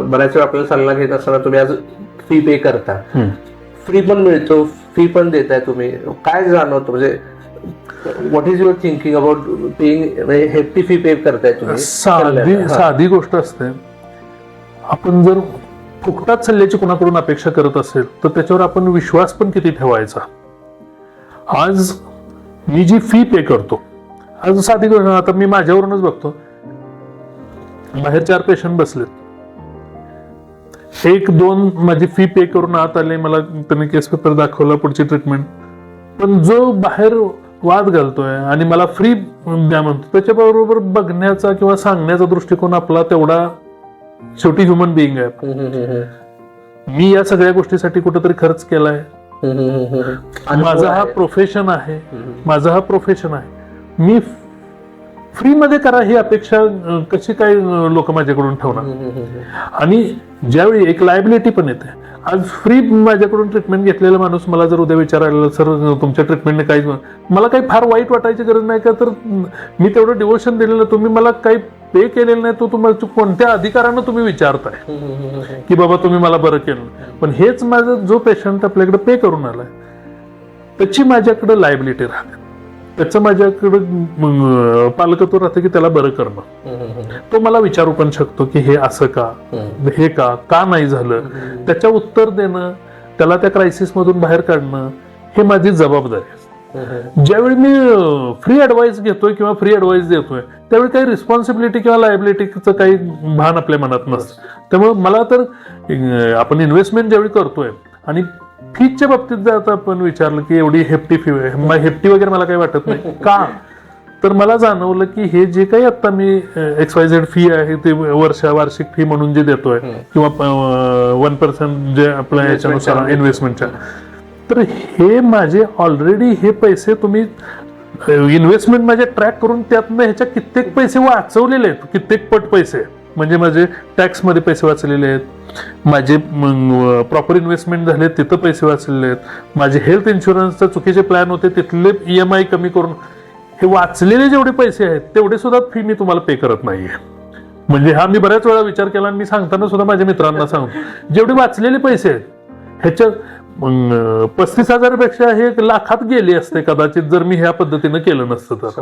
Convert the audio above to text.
बऱ्याच वेळा आपल्याला सल्ला घेत असताना तुम्ही आज फी पे करता. फ्री पण मिळतो फी पण देताय तुम्ही. काय जाणवतं? म्हणजे what is your thinking about paying hefty fee pay करताय तुम्ही? साधी. साधी गोष्ट असते. आपण जर फुकटात सल्ल्याची कोणाकडून अपेक्षा करत असेल तर त्याच्यावर आपण विश्वास पण किती ठेवायचा? आज मी जी फी पे करतो आज साधी गोष्ट आता मी माझ्यावरूनच बघतो. बाहेर चार पेशंट बसलेत. एक दोन माझी फी पे करून आत आले मला त्यांनी केस पेपर दाखवला पुढची ट्रीटमेंट पण जो बाहेर वाद घालतोय आणि मला फ्री द्या म्हणतो त्याच्याबरोबर बघण्याचा किंवा सांगण्याचा दृष्टिकोन आपला तेवढा शेवटी ह्युमन बिईंग आहे मी या सगळ्या गोष्टीसाठी कुठेतरी खर्च केलाय. माझा हा. प्रोफेशन आहे. माझा हा प्रोफेशन आहे मी फ्री मध्ये करा ही अपेक्षा कशी काय लोक माझ्याकडून ठेवणार. आणि ज्यावेळी एक लायबिलिटी पण येते आज फ्री माझ्याकडून ट्रीटमेंट घेतलेला माणूस मला जर उद्या विचारायला सर तुमच्या ट्रीटमेंटने काहीच मला काही फार वाईट वाटायची गरज नाही का? तर मी तेवढं डिवोशन दिलेलं तुम्ही मला काही पे केलेलं नाही तो तुम्हाला कोणत्या अधिकारानं तुम्ही विचारताय. की बाबा तुम्ही मला बरं केलं. पण हेच माझं जो पेशंट आपल्याकडे पे करून आलाय त्याची माझ्याकडे लायबिलिटी राहते. त्याचं माझ्याकडे पालकत्व राहतं की त्याला बरं करणं. तो मला विचारू पण शकतो की हे असं का? हे का? का नाही झालं? त्याच्या उत्तर देणं त्याला त्या क्रायसिस मधून बाहेर काढणं हे माझी जबाबदारी आहे ज्यावेळी मी फ्री ऍडवाइस घेतोय किंवा फ्री ऍडवाइस देतोय त्यावेळी काही रिस्पॉन्सिबिलिटी किंवा लायबिलिटीचं काही भान आपल्या मनात नसतं. त्यामुळे मला तर आपण इन्व्हेस्टमेंट ज्यावेळी करतोय आणि फीच्या बाबतीत जर आता आपण विचारलं की एवढी हेफ्टी फी हेफ्टी वगैरे मला काही वाटत नाही. का? तर मला जाणवलं की हे जे काही आता मी एक्स वाय झेड फी आहे ते वर्षा वार्षिक फी म्हणून जे देतोय किंवा वन पर्सेंट जे आपल्या ह्याच्यानुसार इन्व्हेस्टमेंटच्या तर हे माझे ऑलरेडी हे पैसे तुम्ही इन्व्हेस्टमेंट माझे ट्रॅक करून त्यातनं ह्याच्या कित्येक पैसे वाचवलेले आहेत कित्येक पट पैसे. म्हणजे माझे टॅक्समध्ये पैसे वाचलेले आहेत. माझे प्रॉपर इन्व्हेस्टमेंट झाले तिथं पैसे वाचलेले आहेत. माझे हेल्थ इन्शुरन्सचा चुकीचे प्लॅन होते तिथले ई एम आय कमी करून. हे वाचलेले जेवढे पैसे आहेत तेवढे सुद्धा फी मी तुम्हाला पे करत नाहीये. म्हणजे हा मी बऱ्याच वेळा विचार केला आणि मी सांगताना सुद्धा माझ्या मित्रांना सांगतो. जेवढे वाचलेले पैसे आहेत ह्याच्या पस्तीस हजारपेक्षा हे लाखात गेले असते कदाचित जर मी ह्या पद्धतीनं केलं नसतं तर.